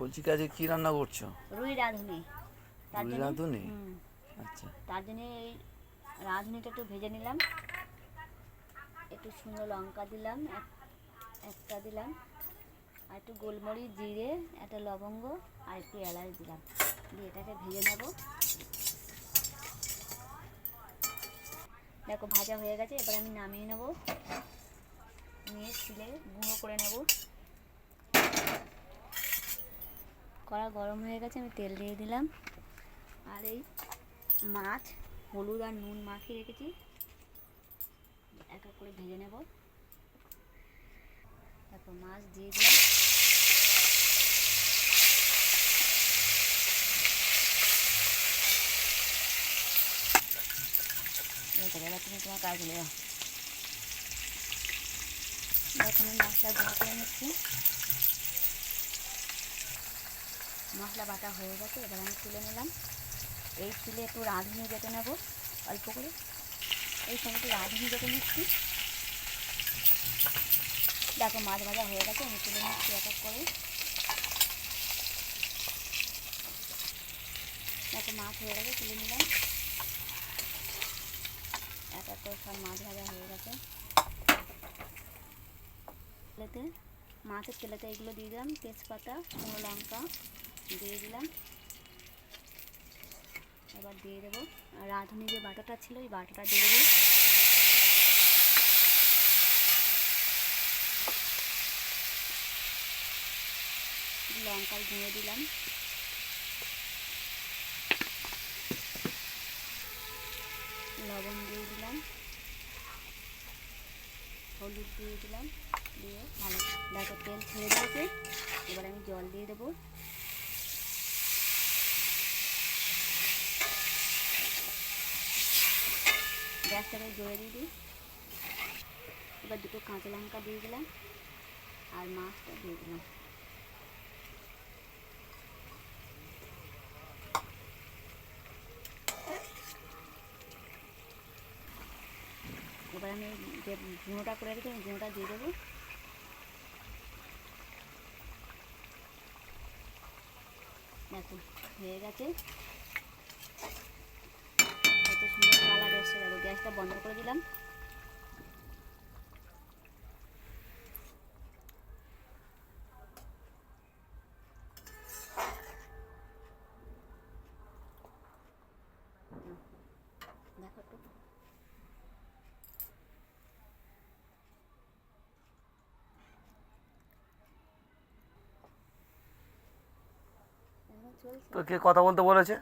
বলছি কি আজকে কি রান্না করছ? রুই রাঁধুনি। রুই রাঁধুনি? আচ্ছা। তার জন্য এই রাঁধুনিটা একটু ভেজে নিলাম। একটু শুকনো লঙ্কা দিলাম এক- একটা দিলাম। আর একটু গোলমরিচ জিরে একটা লবঙ্গ আর একটু এলাচ দিলাম। দিয়ে এটাকে ভেজে নেব। দেখো ভাজা হয়ে গেছে। এবার আমি নামিয়ে নেব। নিয়ে ছিলে গুঁড়ো করে নেব। কড়া গরম হয়ে গেছে, আমি তেল দিয়ে দিলাম। আর এই মাছ, হলুদ আর নুন মাখিয়ে রেখেছি। এক এক করে ভেজে নেব। তারপর মাছ দিয়ে দিলাম। তুমি তোমার কাজ এখন মশলা গুঁড়ো করে নিচ্ছি। মশলা বাটা হয়ে গেছে, এবার আমি তুলে নিলাম। এই তুলে একটু রাঁধুনি বেটে নেব, অল্প করে। এই সময় একটু রাঁধুনি বেটে নিচ্ছি। দেখো, মাছ ভাজা হয়ে গেছে, আমি তুলে নিচ্ছি এক এক করে। দেখো, মাছ হয়ে গেছে, তুলে নিলাম। এক এক করে সব মাছ ভাজা হয়ে গেছে। তেলেতে, মাছের তেলেতে এগুলো দিয়ে দিলাম, তেজপাতা, শুকনো লঙ্কা। দিয়ে দিলাম। এবার দিয়ে দেবো। আর রাঁধুনি যে বাটাটা ছিল ওই বাটাটা দিয়ে দেবো। লঙ্কার গুঁড়ো দিলাম। লবণ দিয়ে দিলাম। হলুদ দিয়ে দিলাম। দিয়ে ভালো দেখো তেল ছেড়ে দিয়েছে এবার আমি জল দিয়ে দেবো। গ্যাসটাকে জোরে দিয়ে দিই। এবার দুটো কাঁচা লঙ্কা দিয়ে দিলাম আর মাছটা দিয়ে দিলাম। এবার আমি যে গুঁড়োটা করে রেখেছি আমি গুঁড়োটা দিয়ে দেবো। দেখো, হয়ে গেছে। গ্যাসটা বন্ধ করে দিলাম। দেখো তো কে কথা বলতে বলেছে?